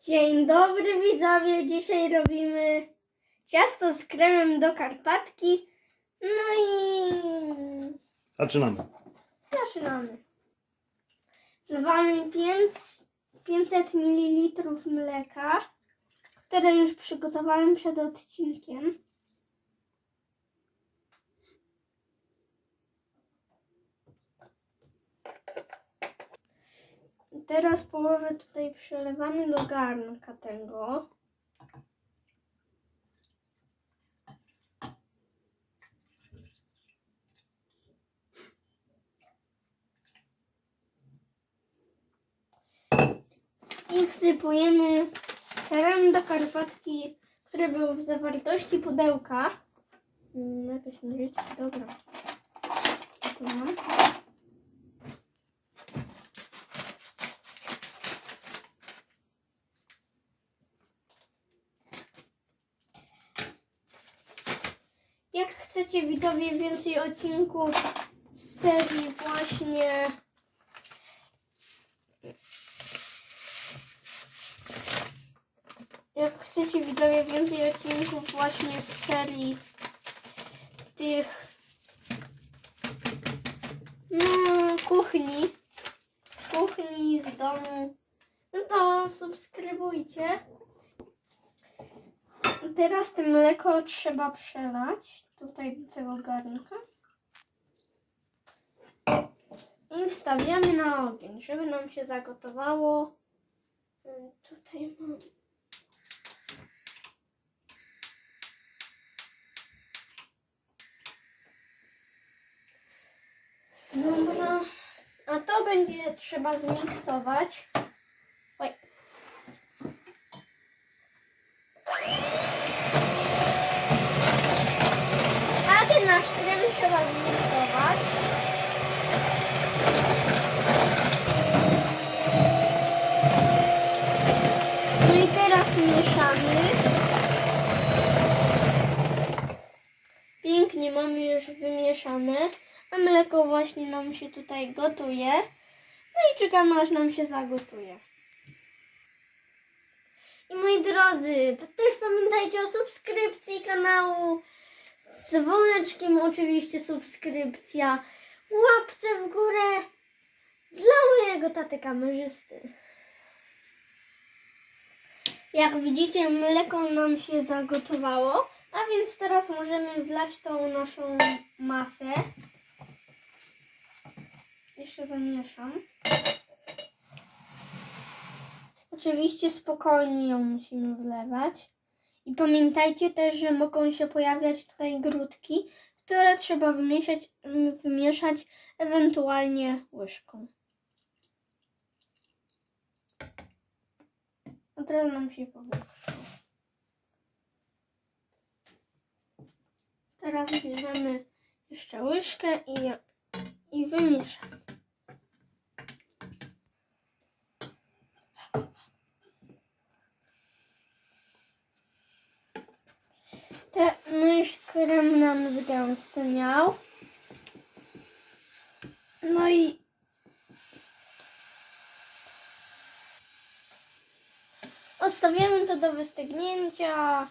Dzień dobry widzowie, dzisiaj robimy ciasto z kremem do karpatki. No i Zaczynamy. zaczynamy. Wlewamy 5, 500 ml mleka, które już przygotowałem przed odcinkiem. Teraz połowę tutaj przelewamy do garnka tego. I wsypujemy krem do karpatki, który był w zawartości pudełka. Mm, Jakieś nożyczki, dobra. Tu mam. Jak chcecie widzowie więcej odcinków z serii właśnie jak chcecie widzowie więcej odcinków właśnie z serii tych no, kuchni z kuchni, z domu no to subskrybujcie. Teraz to mleko trzeba przelać tutaj do tego garnka. I wstawiamy na ogień, żeby nam się zagotowało. Mm, Tutaj mam. Dobra. A to będzie trzeba zmiksować. Oj. A ten nasz krem trzeba zmiksować. No i teraz mieszamy. Pięknie mamy już wymieszane. A mleko właśnie nam się tutaj gotuje. No i czekamy aż nam się zagotuje. I moi drodzy, też pamiętajcie o subskrypcji kanału. Dzwoneczkiem oczywiście subskrypcja. Łapce w górę dla mojego taty kamerzysty. Jak widzicie, mleko nam się zagotowało, a więc teraz możemy wlać tą naszą masę. Jeszcze zamieszam. Oczywiście spokojnie ją musimy wlewać. I pamiętajcie też, że mogą się pojawiać tutaj grudki, które trzeba wymieszać, wymieszać ewentualnie łyżką. A teraz nam się powiększyło. Teraz bierzemy jeszcze łyżkę i, i wymieszamy. Te, już krem nam zgęstniał. No i odstawiamy to do wystygnięcia.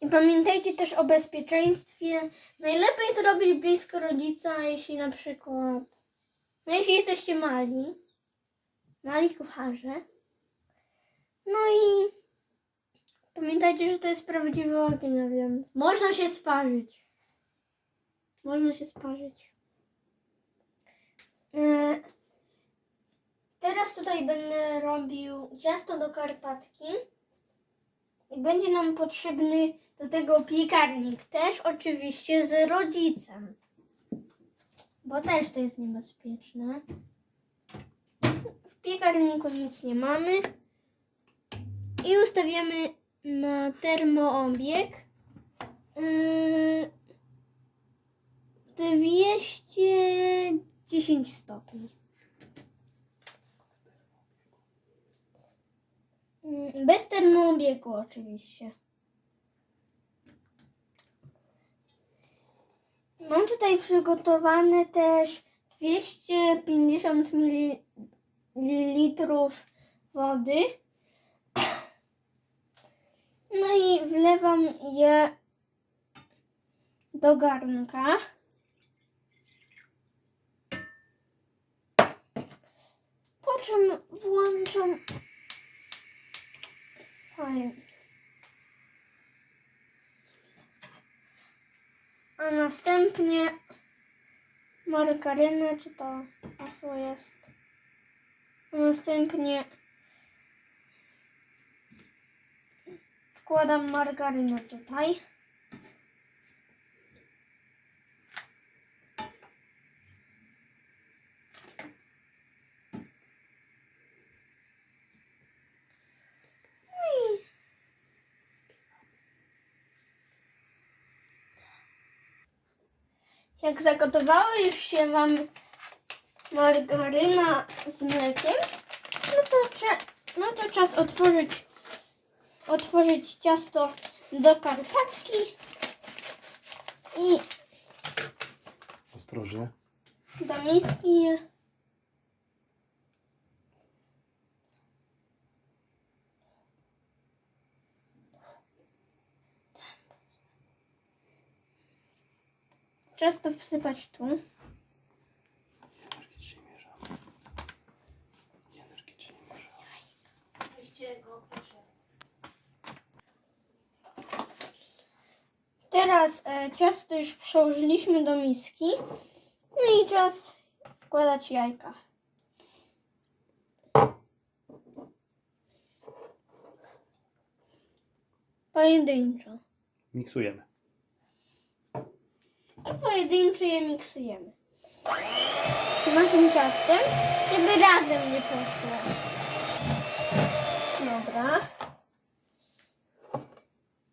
I pamiętajcie też o bezpieczeństwie. Najlepiej to robić blisko rodzica, jeśli na przykład, no jeśli jesteście mali, mali kucharze. No i pamiętajcie, że to jest prawdziwy ogień, a więc można się sparzyć. Można się sparzyć. E, Teraz tutaj będę robił ciasto do karpatki. I będzie nam potrzebny do tego piekarnik. Też oczywiście z rodzicem. Bo też to jest niebezpieczne. W piekarniku nic nie mamy. I ustawiamy na termoobieg. Yy, 210 stopni. Mm, Bez termoobiegu oczywiście. Mam tutaj przygotowane też 250 ml ml wody. No i wlewam je do garnka. Po czym włączam. A następnie margarynę, czy to masło jest. A następnie wkładam margarynę tutaj. No i Jak zagotowała już się Wam margaryna z mlekiem, no to, no to czas otworzyć, otworzyć ciasto do karpatki i Ostrożnie. do miski je. Czas to wsypać tu. Teraz e, ciasto już przełożyliśmy do miski. No i czas wkładać jajka. Pojedynczo. Miksujemy. I pojedynczo je miksujemy. Z naszym ciastem, żeby razem nie poszło. Dobra.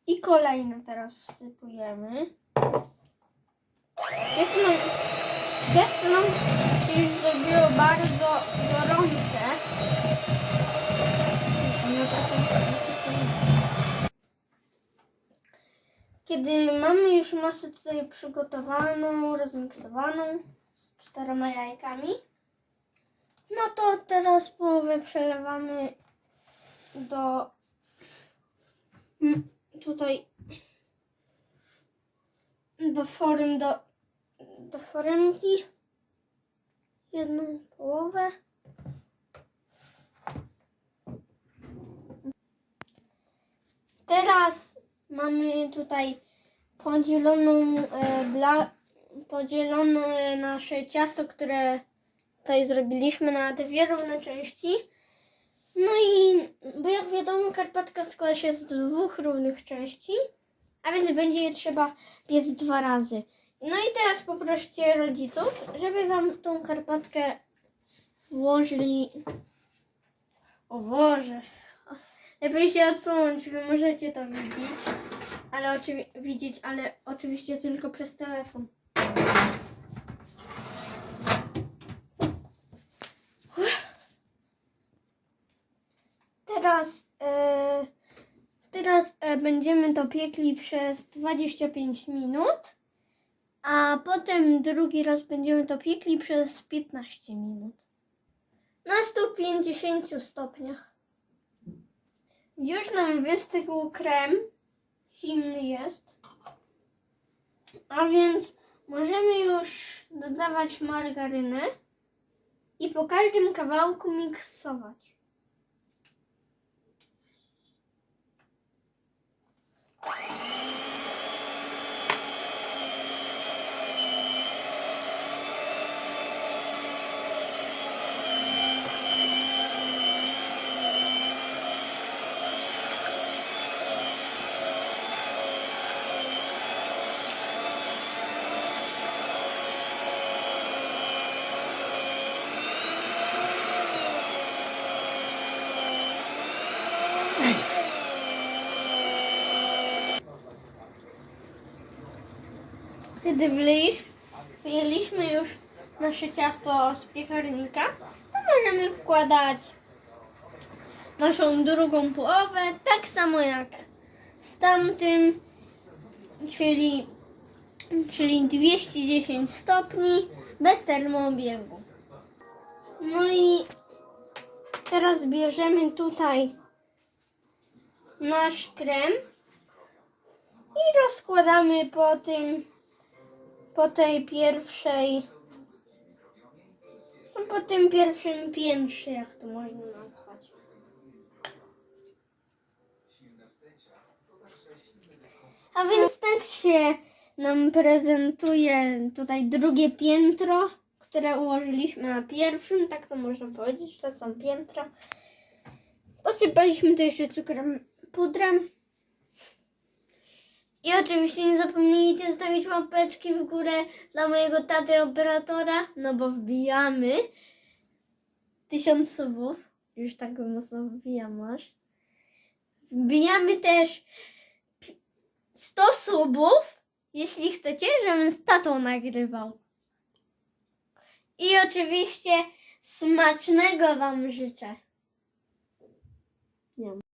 I kolejne teraz wsypujemy. Jest nam, ciasto nam się już zrobiło bardzo gorące. Kiedy mamy już masę tutaj przygotowaną, rozmiksowaną z czterema jajkami, no to teraz połowę przelewamy do tutaj do form do, do foremki jedną połowę teraz mamy tutaj podzieloną e, bla, podzielone nasze ciasto, które tutaj zrobiliśmy na dwie równe części. No i, bo jak wiadomo, karpatka składa się z dwóch równych części, a więc będzie je trzeba piec dwa razy. No i teraz poproście rodziców, żeby wam tą karpatkę włożyli. O Boże. Lepiej się odsunąć, wy możecie to widzieć. Ale oczywi- widzieć, ale oczywiście tylko przez telefon. Teraz, e, teraz e, będziemy to piekli przez 25 minut, a potem drugi raz będziemy to piekli przez 15 minut. Na 150 stopniach. Już nam wystygł krem, zimny jest, a więc możemy już dodawać margarynę i po każdym kawałku miksować. Thank you. Kiedy wyjęliśmy już nasze ciasto z piekarnika, to możemy wkładać naszą drugą połowę, tak samo jak z tamtym, czyli, czyli 210 stopni bez termoobiegu. No i Teraz bierzemy tutaj nasz krem i rozkładamy po tym, po tej pierwszej, no po tym pierwszym piętrze, jak to można nazwać. A więc tak się nam prezentuje tutaj drugie piętro, które ułożyliśmy na pierwszym, tak to można powiedzieć, to są piętra. Posypaliśmy to jeszcze cukrem pudrem. I oczywiście nie zapomnijcie zostawić łapeczki w górę dla mojego taty operatora, no bo wbijamy tysiąc subów. Już tak mocno wbijam aż. Wbijamy też pi- 100 subów, jeśli chcecie, żebym z tatą nagrywał. I oczywiście smacznego Wam życzę. Nie.